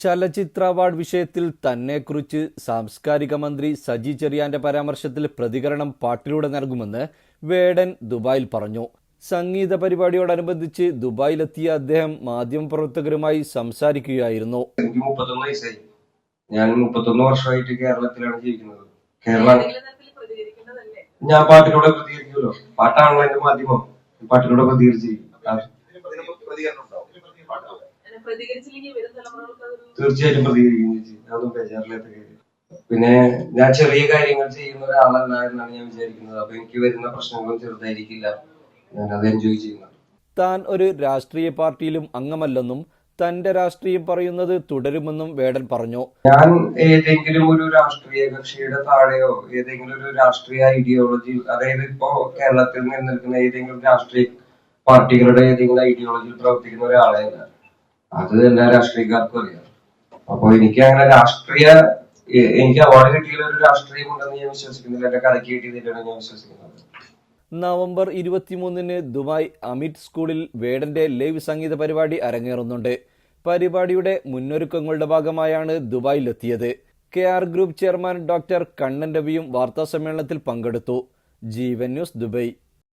ചലച്ചിത്ര അവാർഡ് വിഷയത്തിൽ തന്നെക്കുറിച്ച് സാംസ്കാരിക മന്ത്രി സജി ചെറിയാന്റെ പരാമർശത്തിൽ പ്രതികരണം പാട്ടിലൂടെ നൽകുമെന്ന് വേടൻ ദുബായിൽ പറഞ്ഞു. സംഗീത പരിപാടിയോടനുബന്ധിച്ച് ദുബായിലെത്തിയ അദ്ദേഹം മാധ്യമപ്രവർത്തകരുമായി സംസാരിക്കുകയായിരുന്നു. എനിക്ക് മുപ്പത്തൊന്ന് വയസ്സായി. ഞാൻ മുപ്പത്തൊന്ന് വർഷമായിട്ട് കേരളത്തിലാണ് ജീവിക്കുന്നത്. കേരള ഞാൻ പാട്ടിലൂടെ പ്രതികരിക്കുമല്ലോ. പാട്ടാണല്ലോ എന്റെ മാധ്യമം. പാട്ടിലൂടെ പ്രതികരിച്ചിരിക്കും തീർച്ചയായിട്ടും പ്രതികരിക്കും ചേച്ചി അതൊന്നും ബേജാറില്ലാത്ത കാര്യം. പിന്നെ ഞാൻ ചെറിയ കാര്യങ്ങൾ ചെയ്യുന്ന ഒരാളല്ല എന്നാണ് ഞാൻ വിചാരിക്കുന്നത്. അപ്പൊ എനിക്ക് വരുന്ന പ്രശ്നങ്ങളും ചെറുതായിരിക്കില്ല. ഞാൻ അത് എൻജോയ് ചെയ്യുന്നത് താൻ ഒരു രാഷ്ട്രീയ പാർട്ടിയിലും അംഗമല്ലെന്നും തന്റെ രാഷ്ട്രീയം പറയുന്നത് തുടരുമെന്നും വേടൻ പറഞ്ഞു. ഞാൻ ഏതെങ്കിലും ഒരു രാഷ്ട്രീയ കക്ഷിയുടെ താഴെയോ ഏതെങ്കിലും ഒരു രാഷ്ട്രീയ ഐഡിയോളജി അതായത് ഇപ്പോ കേരളത്തിൽ നിലനിൽക്കുന്ന ഏതെങ്കിലും രാഷ്ട്രീയ പാർട്ടികളുടെ ഏതെങ്കിലും ഐഡിയോളജിയിൽ പ്രവർത്തിക്കുന്ന ഒരാളെയല്ല അത് എല്ലാ രാഷ്ട്രീയക്കാർക്കും അറിയാം അപ്പൊ എനിക്ക് അങ്ങനെ രാഷ്ട്രീയ എനിക്ക് അവാർഡ് കിട്ടിയ ഒരു രാഷ്ട്രീയം ഉണ്ടെന്ന് ഞാൻ വിശ്വസിക്കുന്നില്ല. എന്റെ കലക്ക് കിട്ടിയതിലാണ് ഞാൻ വിശ്വസിക്കുന്നത് നവംബർ ഇരുപത്തിമൂന്നിന് ദുബായ് അമിത് സ്കൂളിൽ വേടന്റെ ലൈവ് സംഗീത പരിപാടി അരങ്ങേറുന്നുണ്ട്. പരിപാടിയുടെ മുന്നൊരുക്കങ്ങളുടെ ഭാഗമായാണ് ദുബായിലെത്തിയത്. K R group chairman doctor Kannan രവിയും വാർത്താസമ്മേളനത്തിൽ പങ്കെടുത്തു. Jeevan news Dubai.